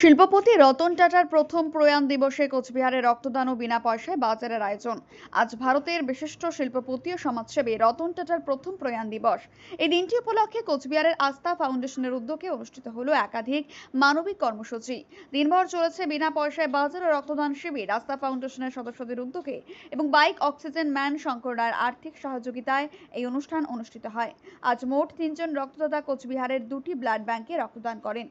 শিল্পপতি রতন টাটার প্রথম প্রয়াণ দিবসে কোচবিহারে রক্তদান ও বিনা পয়সায় বাজারের আয়োজন। আজ ভারতের বিশিষ্ট শিল্পপতি ও সমাজসেবী রতন টাটার প্রথম প্রয়াণ দিবস। এই দিনটি উপলক্ষে কোচবিহারের আস্থা ফাউন্ডেশনের উদ্যোগে অনুষ্ঠিত হলো একাধিক মানবিক কর্মসূচি। দিনভর চলেছে বিনা পয়সায় বাজার রক্তদান শিবির, আস্থা ফাউন্ডেশনের সদস্যদের উদ্যোগে এবং বাইক অক্সিজেন ম্যান শঙ্কর রায়ের আর্থিক সহযোগিতায় এই অনুষ্ঠান অনুষ্ঠিত হয়। আজ মোট তিনজন রক্তদাতা কোচবিহারের দুটি ব্লাড ব্যাংকে রক্তদান করেন।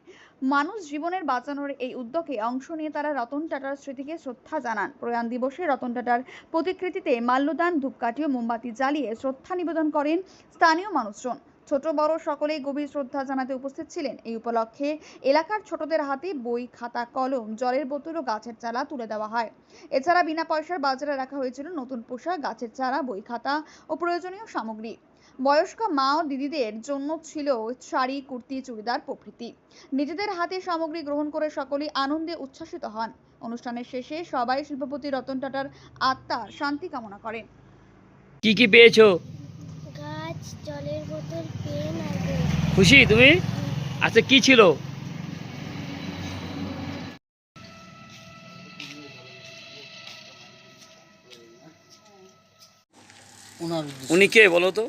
মানুষ জীবনের বাঁচানোর এই উদ্যোগে অংশ নিয়ে তারা রতন টাটার স্মৃতিকে শ্রদ্ধা জানান। প্রয়াণ দিবসে রতন টাটার প্রতিকৃতিতে মাল্যদান, ধূপকাঠি ও মোমবাতি জ্বালিয়ে শ্রদ্ধা নিবেদন করেন স্থানীয় মানুষজন। ছোট, বড় সকলেই গভীর শ্রদ্ধা জানাতে উপস্থিত ছিলেন। এই উপলক্ষে এলাকার ছোটদের হাতে বই, খাতা, কলম, জলের বোতল ও গাছের চারা তুলে দেওয়া হয়। এছাড়া বিনা পয়সার বাজারে রাখা হয়েছিল নতুন পোশাক, গাছের চারা, বই খাতা ও প্রয়োজনীয় সামগ্রী। বয়স্ক মা ও দিদিদের জন্য ছিল শাড়ি কুর্তি চুড়িদার প্রভৃতি। নিজেদের হাতে সামগ্রী গ্রহণ করে সকলেই আনন্দে উচ্ছ্বাসিত হন। অনুষ্ঠানের শেষে সবাই শিল্পপতি রতন টাটার আত্মার শান্তি কামনা করেন। কি কি পেয়েছ? গাছ জলের বোতল পেন আর খুশি তুমি? আচ্ছা কি ছিল? উনি কে বলো তো?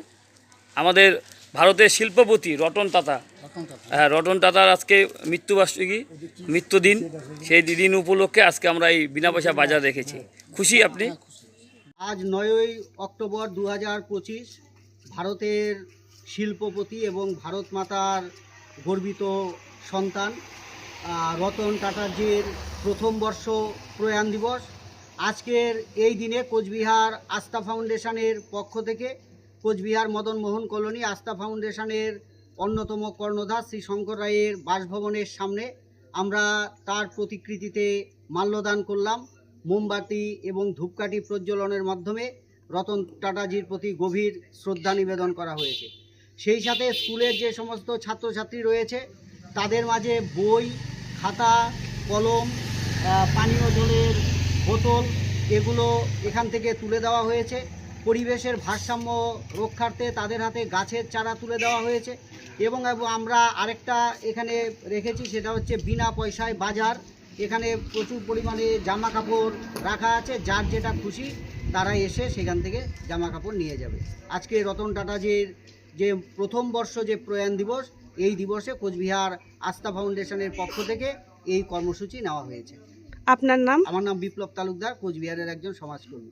আমাদের ভারতের শিল্পপতি রতন টাটা। হ্যাঁ রতন টাটার আজকে মৃত্যুবার্ষিকী মৃত্যুদিন সেই দিন উপলক্ষে আজকে আমরা এই বিনা পয়সা বাজার রেখেছি। খুশি আপনি? আজ নয়ই অক্টোবর দু হাজার পঁচিশ ভারতের শিল্পপতি এবং ভারত মাতার গর্বিত সন্তান রতন টাটাজির প্রথম বর্ষ প্রয়াণ দিবস। আজকের এই দিনে কোচবিহার আস্থা ফাউন্ডেশনের পক্ষ থেকে কোচবিহার মদন মোহন কলোনি আস্থা ফাউন্ডেশনের অন্যতম কর্ণধার শ্রী শঙ্কর রায়ের বাসভবনের সামনে আমরা তার প্রতিকৃতিতে মাল্যদান করলাম। মোমবাতি এবং ধূপকাঠি প্রজ্বলনের মাধ্যমে রতন টাটাজির প্রতি গভীর শ্রদ্ধা নিবেদন করা হয়েছে। সেই সাথে স্কুলের যে সমস্ত ছাত্রছাত্রী রয়েছে, তাদের মাঝে বই, খাতা, কলম পানীয় জলের বোতল, এগুলো এখান থেকে তুলে দেওয়া হয়েছে। পরিবেশের ভারসাম্য রক্ষার্থে তাদের হাতে গাছের চারা তুলে দেওয়া হয়েছে এবং আমরা আরেকটা এখানে রেখেছি সেটা হচ্ছে বিনা পয়সায় বাজার। এখানে প্রচুর পরিমাণে জামা কাপড় রাখা আছে যার যেটা খুশি তারা এসে সেখান থেকে জামা কাপড় নিয়ে যাবে। আজকে রতন টাটাজির যে প্রথম বর্ষ যে প্রয়াণ দিবস এই দিবসে কোচবিহার আস্থা ফাউন্ডেশনের পক্ষ থেকে এই কর্মসূচি নেওয়া হয়েছে। আপনার নাম? আমার নাম বিপ্লব তালুকদার কোচবিহারের একজন সমাজকর্মী।